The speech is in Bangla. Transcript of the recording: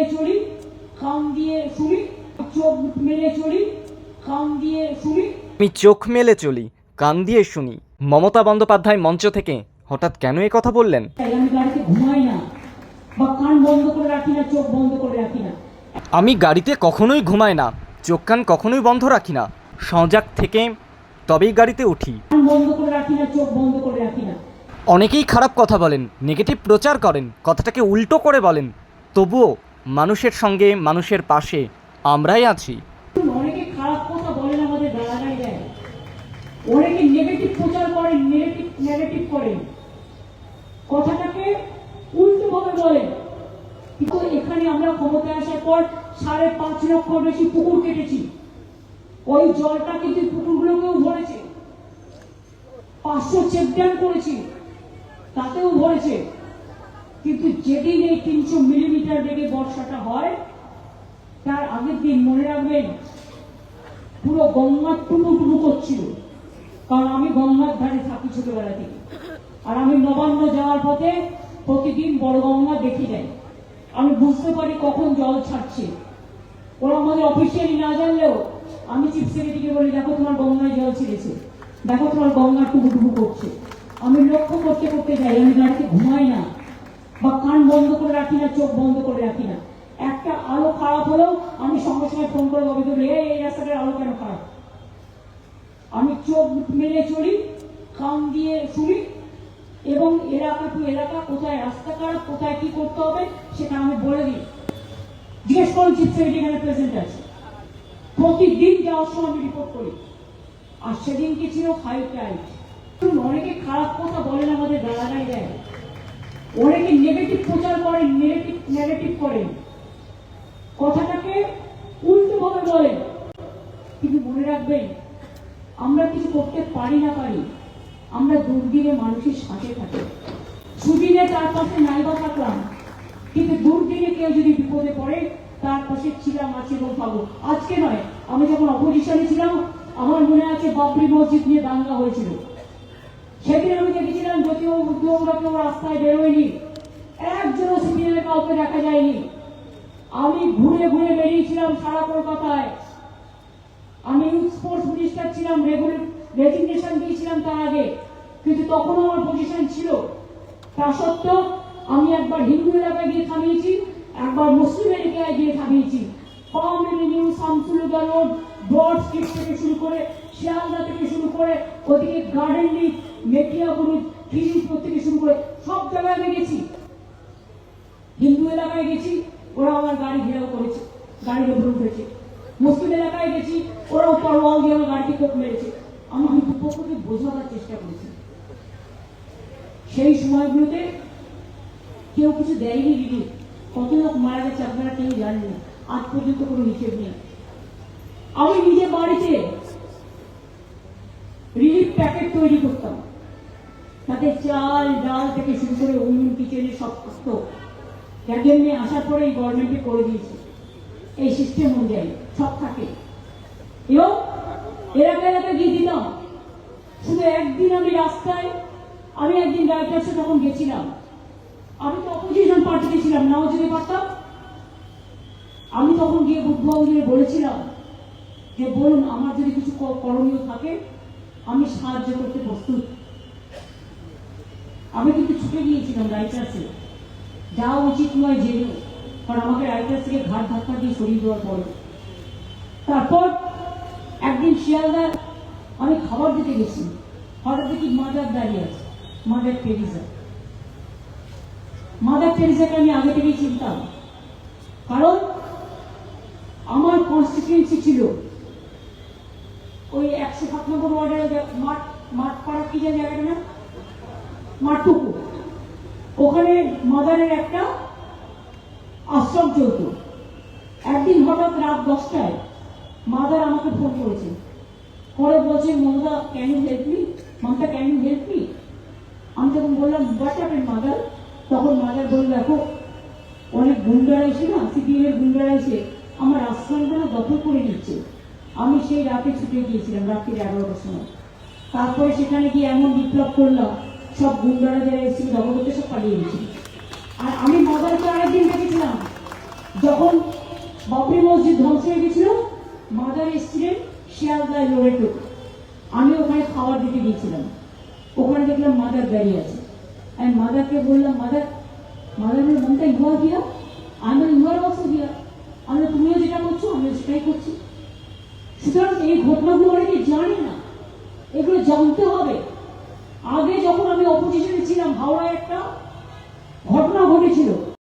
মেলে চলি কান দিয়ে শুনি চোখ মেলে চলি কান দিয়ে শুনি। আমি চোখ মেলে চলি কান দিয়ে শুনি। মমতা বন্দ্যোপাধ্যায় মঞ্চ থেকে হঠাৎ কেন এ কথা বললেন? আমি গাড়িতে ঘুমাই না বা কান বন্ধ করে রাখি না চোখ বন্ধ করে রাখি না। আমি গাড়িতে কখনোই ঘুমাই না চোখ কান কখনোই বন্ধ রাখি না। সজাগ থেকে তবেই গাড়িতে উঠি। বন্ধ করে রাখি না চোখ বন্ধ করে রাখি না। অনেকেই খারাপ কথা বলেন নেগেটিভ প্রচার করেন কথাটাকে উল্টো করে বলেন। তবুও মানুষের সঙ্গে, মানুষের পাশে আমরাই আছি। অনেকে খারাপ কথা বলেন আমাদের গালাগাই দেয়। নেগেটিভ নেগেটিভ নেগেটিভ করেন কথাটাকে উল্টো ভাবে বলেন। কিন্তু এখানে আমরা ক্ষমতায় আসার পর সাড়ে পাঁচ লক্ষ বেশি পুকুর কেটেছি। ওই জলটা কিন্তু পুকুরগুলোকেও ভরেছে। পাঁচশো চেক ড্যাম করেছি। তাতেও ভরেছে। কিন্তু যেদিন এই তিনশো মিলিমিটার বেগে বর্ষাটা হয়, তার আগের দিন মনে রাখবেন, পুরো গঙ্গা টুকু টুকু করছিল। কারণ আমি গঙ্গার ধারে থাকি ছোটবেলা থেকে। আর আমি নবান্ন যাওয়ার পথে প্রতিদিন বড় গঙ্গা দেখি যাই আমি বুঝতে পারি কখন জল ছাড়ছে। ওরা আমাদের অফিসিয়ালি না জানলেও আমি চিফ সেক্রেটারিকে বলি, দেখো তোমার গঙ্গায় জল ছেড়েছে। দেখো তোমার গঙ্গা টুকু টুকু করছে। আমি লক্ষ্য করতে করতে যাই, আমি গাড়িতে ঘুমাই না। বা কান বন্ধ করে রাখি না, চোখ বন্ধ করে রাখি না। একটা আলো খারাপ হলেও আমি সঙ্গে সঙ্গে ফোন করে বলি বলি এই রাস্তাটার আলো কেন খারাপ? আমি চোখ মেলে চলি কান দিয়ে শুনি, এবং এলাকা টু এলাকা কোথায় রাস্তা খারাপ, কোথায় কি করতে হবে সেটা আমি বলে দিই। জিজ্ঞেস করুন চিফ সেক্রেটারি প্রেজেন্ট আছে। প্রতিদিন যাওয়ার সময় আমি রিপোর্ট করি। আর সেদিন কি ছিল ফাইভ টাইট অনেকে খারাপ কথা বলেন আমাদের গালাগাই দেয়। অনেকে নেগেটিভ প্রচার করেন নেগেটিভ নেগেটিভ করেন কথাটাকে উল্টো ভাবে বলেন কিন্তু মনে রাখবেন, আমরা কিছু করতে পারি না পারি, আমরা দুর্দিনে মানুষের সাথে থাকি। সুদিনে তার পাশে নাই বা থাকলাম, কিন্তু দুর্দিনে কেউ যদি বিপদে পড়ে, তার পাশে ছিলাম আছে এবং পাবো। আজকে নয়, আমি যখন অপোজিশনে ছিলাম, আমার মনে আছে বাবরি মসজিদ নিয়ে দাঙ্গা হয়েছিল সেদিন আমি দেখেছিলাম যদিও উদ্যোগরা কেউ রাস্তায় বেরোয়নি। একজনও সিপিএমের কাউকে দেখা যায়নি। আমি ঘুরে ঘুরে বেরিয়েছিলাম সারা কলকাতায়। আমি স্পোর্টস মিনিস্টার ছিলাম রেজিগনেশন দিয়েছিলাম তার আগে। কিন্তু তখনও আমার পজিশন ছিল। তা সত্ত্বেও আমি একবার হিন্দু এলাকায় গিয়ে থামিয়েছি, একবার মুসলিম এলাকায় গিয়ে থামিয়েছি। Firm avenue Shamsul Huda road broad street থেকে শুরু করে, শিয়ালদা থেকে শুরু করে, ওদিকে গার্ডেন লিক মেটিয়াগুড়ি খিরিজপুর থেকে শুরু করে সব জায়গায় আমি গেছি। হিন্দু এলাকায় গেছি ওরা আমার গাড়ি ঘেরাও করেছে গাড়ির উপরে উঠেছে। মুসলিম এলাকায় গেছি, ওরাও তরোয়াল দিয়ে আমার গাড়িকে কোপ মেরেছে। আমি আমি দুপক্ষকে বোঝাবার চেষ্টা করেছি। সেই সময়গুলোতে কেউ কিছু দেয়নি রিলিফ কত লোক মারা গেছে আপনারা কেউ জানেন না। আজ পর্যন্ত কোনো হিসেব নেই। আমি নিজে বাড়িতে রিলিফ প্যাকেট তৈরি করতাম তাতে চাল ডাল থেকে শুরু করে উনুন কিচেনে সব থাকতো একজন মেয়ে আসার পরে এই গভর্নমেন্টে করে দিয়েছে। এই সিস্টেম অনুযায়ী সব থাকে। এবং এলাকা এলাকা গিয়ে দিলাম শুধু একদিন আমি রাস্তায়, আমি একদিন রাইটার্সে তখন গেছিলাম। আমি তো অপোজিশন পার্টিতে ছিলাম, নাও যেতে পারতাম। আমি তখন গিয়ে বুদ্ধবাবুদের বলেছিলাম যে, বলুন, আমার যদি কিছু করণীয় থাকে, আমি সাহায্য করতে প্রস্তুত। আমি কিন্তু ছুটে গিয়েছিলাম রাইটার্সে যাওয়া উচিত নয় জেনেও কারণ আমাকে রাইটার্স থেকে ঘাট ধাক্কা দিয়ে সরিয়ে দেওয়ার পরে। তারপর একদিন শিয়ালদার আমি খাবার দিতে গেছি। হঠাৎ দেখি মাদার দাঁড়িয়ে আছে, মাদার টেরিজা। মাদার টেরিজাকে আমি আগে থেকেই চিনতাম। কারণ আমার কনস্টিটিউয়েন্সি ছিল ওই একশো সাত নম্বর ওয়ার্ডের মাঠ মাঠ পাড়া কি জায়গাটা না মাঠটুকু ওখানে মাদারের একটা আশ্রম চলত। একদিন হঠাৎ রাত দশটায় মাদার আমাকে ফোন করেছে। করে বলছে, Mamata can you help me Mamata can you help me আমি তখন বললাম হোয়াট হ্যাপেন মাদার? তখন মাদার বলল, দেখো, অনেক গুন্ডারা এসে না সিপিএম এর গুন্ডারা এসে আমার আশ্রমটা না দখল করে নিচ্ছে। আমি সেই রাতে ছুটে গিয়েছিলাম রাত্রি এগারোটার সময়। তারপরে সেখানে গিয়ে এমন বিপ্লব করলাম সব গুন্ডারা যারা এসেছিল জগন্নাথকে সব পালিয়ে গেছিল আর আমি মাদারকে আরেকদিন দেখেছিলাম, যখন বাপরি মসজিদ ধ্বংস হয়ে গেছিল, মাদার এসেছিলেন শিয়ালদায় লোড়ে আমি ওখানে খাবার দিতে গিয়েছিলাম। ওখানে দেখলাম মাদার দাঁড়িয়ে আছে। আমি মাদারকে বললাম, মাদার মাদারের মনটা ইহা গিয়া আমার ইহার অবস্থা গিয়া আমরা তুমিও যেটা করছ, আমিও সেটাই করছি। সুতরাং এই ঘটনাগুলো অনেকে জানি না। এগুলো জানতে হবে। আগে যখন আমি অপোজিশনে ছিলাম হাওড়ায় একটা ঘটনা ঘটেছিল।